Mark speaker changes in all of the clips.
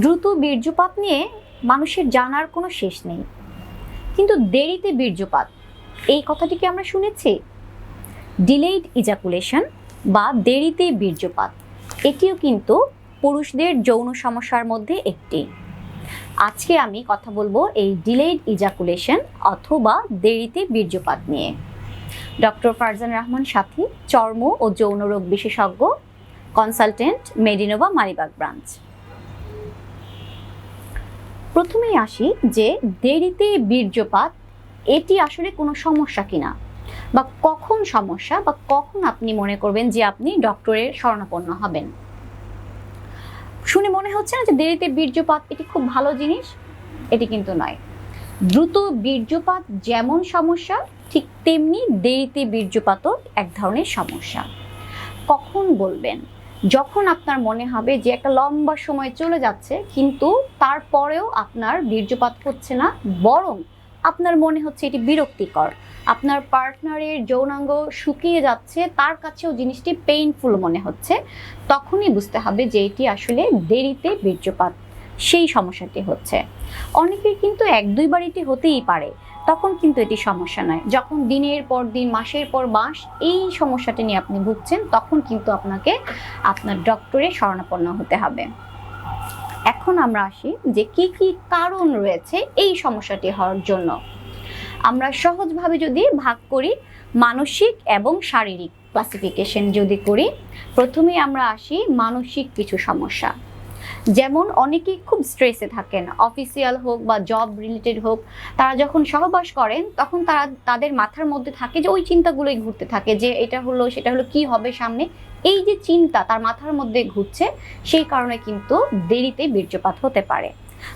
Speaker 1: দ্রুত বীর্যপাত নিয়ে মানুষের জানার কোনো শেষ নেই। কিন্তু দেরিতে বীর্যপাত, এই কথাটি কি আমরা শুনেছি? ডিলেইড ইজাকুলেশন বা দেরিতে বীর্যপাত, এটিও কিন্তু পুরুষদের যৌন সমস্যার মধ্যে একটি। আজকে আমি কথা বলব এই ডিলেইড ইজাকুলেশন অথবা দেরিতে বীর্যপাত নিয়ে। ডক্টর ফারজান রহমান সাথী, চর্ম ও যৌন রোগ বিশেষজ্ঞ, কনসালটেন্ট, মেডিনোভা মালিবাগ ব্রাঞ্চ। প্রথমেই আসি যে দেরিতে বীর্যপাত, এটি আসলে কোনো সমস্যা কিনা? বা কখন সমস্যা বা কখন আপনি মনে করবেন যে আপনি ডক্টরের শরণাপন্ন হবেন? শুনে মনে হচ্ছে না যে দেরিতে বীর্যপাত এটি খুব ভালো জিনিস? এটি কিন্তু নয়। দ্রুত বীর্যপাত যেমন সমস্যা, ঠিক তেমনি দেরিতে বীর্যপাতও এক ধরনের সমস্যা। কখন বলবেন? যখন আপনার মনে হবে যে একটা লম্বা সময় চলে যাচ্ছে, কিন্তু তারপরেও আপনার বীর্যপাত হচ্ছে না, বরং আপনার মনে হচ্ছে এটি বিরক্তিকর। আপনার পার্টনারের যৌনাঙ্গ শুকিয়ে যাচ্ছে, তার কাছেও জিনিসটি পেইনফুল মনে হচ্ছে, তখনই বুঝতে হবে যে এটি আসলে দেরিতে বীর্যপাত, সেই সমস্যাটি হচ্ছে। অনেকের কিন্তু এক দুইবার এটি হতেই পারে তখন কিন্তু এটি সমস্যা নয়। যখন দিনের পর দিন, মাসের পর মাস এই সমস্যাটি নিয়ে আপনি ভুগছেন, তখন কিন্তু আপনাকে আপনার ডক্টরে শরণাপন্ন হতে হবে। এখন আমরা আসি যে কি কি কারণ রয়েছে এই সমস্যাটি হওয়ার জন্য। আমরা সহজভাবে যদি ভাগ করি মানসিক এবং শারীরিক ক্লাসিফিকেশন যদি করি প্রথমে আমরা আসি মানসিক কিছু সমস্যা। যেমন অনেকেই খুব স্ট্রেসে থাকেন অফিসিয়াল হোক বা জব রিলেটেড হোক, তারা যখন সহবাস করেন, তখন তারা, তাদের মাথার মধ্যে থাকে যে ওই চিন্তাগুলোই ঘুরতে থাকে যে এটা হলো, সেটা হলো, কি হবে সামনে? এই যে চিন্তা তার মাথার মধ্যে ঘুরছে, সেই কারণে কিন্তু দেরিতে বীর্যপাত হতে পারে।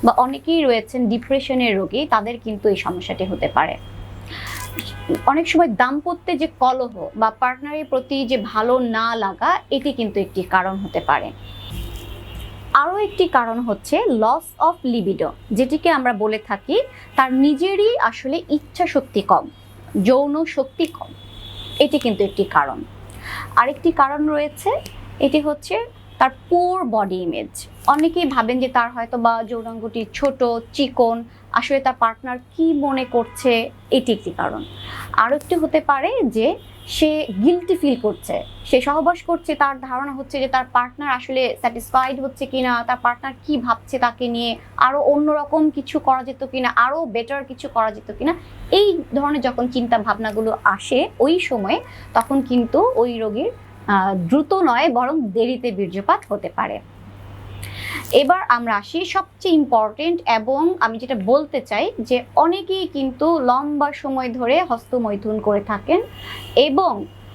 Speaker 1: বা অনেকেই রয়েছেন ডিপ্রেশনের রোগী, তাদের কিন্তু এই সমস্যাটি হতে পারে। অনেক সময় দাম্পত্যে যে কলহ বা পার্টনারের প্রতি যে ভালো না লাগা, এটি কিন্তু একটি কারণ হতে পারে। আরও একটি কারণ হচ্ছে লস অফ লিবিডো যেটিকে আমরা বলে থাকি তার নিজেরই আসলে ইচ্ছা শক্তি কম, যৌন শক্তি কম। এটি কিন্তু একটি কারণ। আরেকটি কারণ রয়েছে, এটি হচ্ছে তার পোর বডি ইমেজ অনেকেই ভাবেন যে তার হয়তো বা যৌনাঙ্গটি ছোট, চিকন, আসলে তার পার্টনার কি মনে করছে, এটি একটি কারণ। আরও একটি হতে পারে যে সে গিলটি ফিল করছে। সে সহবাস করছে, তার ধারণা হচ্ছে যে তার পার্টনার আসলে স্যাটিসফাইড হচ্ছে কিনা, তার পার্টনার কি ভাবছে তাকে নিয়ে আরও অন্যরকম কিছু করা যেত কিনা আরও বেটার কিছু করা যেত কিনা, এই ধরনের যখন চিন্তা ভাবনাগুলো আসে ওই সময়ে, তখন কিন্তু ওই রোগীর দ্রুত নয়, বরং দেরিতে বীর্যপাত হতে পারে। এবার আমরা আসি সবচেয়ে ইম্পর্টেন্ট এবং আমি যেটা বলতে চাই যে অনেকেই কিন্তু লম্বা সময় ধরে হস্তমৈথুন করে থাকেন এবং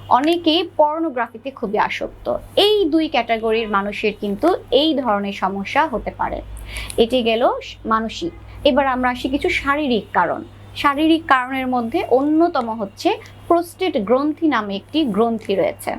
Speaker 1: অনেকেই পর্নোগ্রাফিতে খুবই আসক্ত। এই দুই ক্যাটাগরির মানুষের কিন্তু এই ধরনের সমস্যা হতে পারে। এটি গেল মানসিক। এবার আমরা আসি কিছু শারীরিক কারণ। শারীরিক কারণের মধ্যে অন্যতম হচ্ছে প্রোস্টেট গ্রন্থি নামে একটি গ্রন্থি রয়েছে।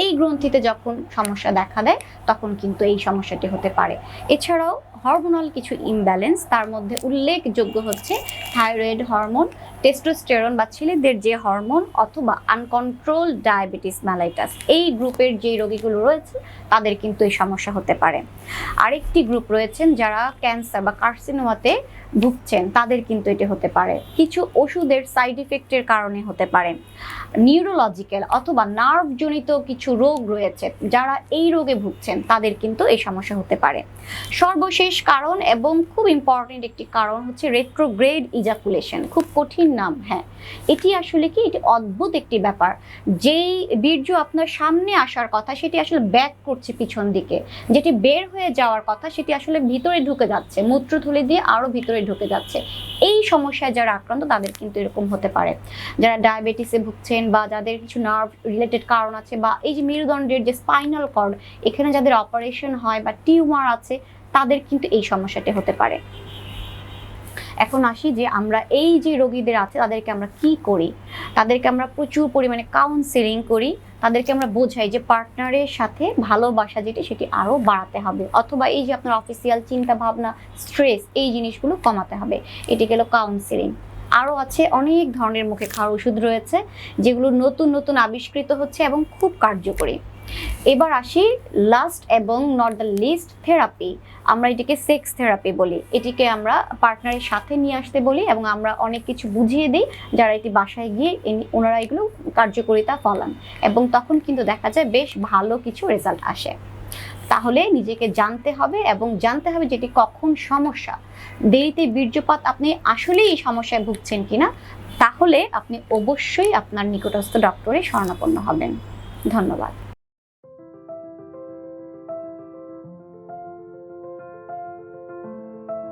Speaker 1: এই গ্রন্থিতে যখন সমস্যা দেখা দেয়, তখন কিন্তু এই সমস্যাটি হতে পারে। এছাড়াও হরমোনাল কিছু ইমব্যালেন্স তার মধ্যে উল্লেখযোগ্য হচ্ছে থাইরয়েড হরমোন টেস্টোস্টেরন বা ছেলেদের যে হরমোন অথবা আনকন্ট্রোল ডায়াবেটিস ম্যালাইটাস এই গ্রুপের যে রোগীগুলো রয়েছে, তাদের কিন্তু এই সমস্যা হতে পারে। আরেকটি গ্রুপ রয়েছেন যারা ক্যান্সার বা কার্সিনোমাতে ভুগছেন, তাদের কিন্তু এটি হতে পারে। কিছু ওষুধের সাইড ইফেক্টের কারণে হতে পারে। নিউরোলজিক্যাল অথবা নার্ভজনিত কিছু রোগ রয়েছে, যারা এই রোগে ভুগছেন, তাদের কিন্তু এই সমস্যা হতে পারে। সর্বশেষ কারণ এবং খুব ইম্পর্টেন্ট একটি কারণ হচ্ছে রেট্রোগ্রেড ইজাকুলেশন খুব কঠিন নাম হ্যাঁ। এটি আসলে কি, এটি অদ্ভুত একটি ব্যাপার। যেই বীর্য আপনার সামনে আসার কথা, সেটি আসলে ব্যাক করছে পিছন দিকে। যেটি বের হয়ে যাওয়ার কথা, সেটি আসলে ভিতরে ঢুকে যাচ্ছে। মূত্রথলি দিয়ে আরও ভিতরে ঢুকে যাচ্ছে। এই সমস্যায় যারা আক্রান্ত, তাদের কিন্তু এরকম হতে পারে। যারা ডায়াবেটিসে ভুগছেন বা যাদের কিছু নার্ভ রিলেটেড কারণ আছে বা এই যে মেরুদণ্ডের যে স্পাইনাল কর্ড এখানে যাদের অপারেশন হয় বা টিউমার আছে, তাদের কিন্তু এই সমস্যাটি হতে পারে। এখন আসি যে আমরা এই যে রোগীদের আছে, তাদেরকে আমরা কি করি? তাদেরকে আমরা প্রচুর পরিমাণে কাউন্সেলিং করি। তাদেরকে আমরা বোঝাই যে পার্টনারের সাথে ভালোবাসা যেটি, সেটি আরও বাড়াতে হবে। অথবা এই যে আপনার অফিসিয়াল চিন্তা ভাবনা স্ট্রেস এই জিনিসগুলো কমাতে হবে। এটি গেল কাউন্সেলিং আরও আছে অনেক ধরনের মুখে খাওয়ার ওষুধ রয়েছে, যেগুলো নতুন নতুন আবিষ্কৃত হচ্ছে এবং খুব কার্যকরী। এবার আসি লাস্ট এবং নট দ্য লিস্ট থেরাপি আমরা এটিকে সেক্স থেরাপি বলি। এটিকে আমরা পার্টনারের সাথে নিয়ে আসতে বলি এবং আমরা অনেক কিছু বুঝিয়ে দিই যারা এটি বাসায় গিয়ে ওনারা এগুলো কার্যকরিতা ফলান এবং তখন কিন্তু দেখা যায় বেশ ভালো কিছু রেজাল্ট আসে। তাহলে নিজেকে জানতে হবে এবং জানতে হবে যেটি কখন সমস্যা। দেরিতে বীর্যপাত আপনি আসলেই এই সমস্যায় ভুগছেন কিনা, তাহলে আপনি অবশ্যই আপনার নিকটস্থ ডক্টরে শরণাপন্ন হবেন। ধন্যবাদ।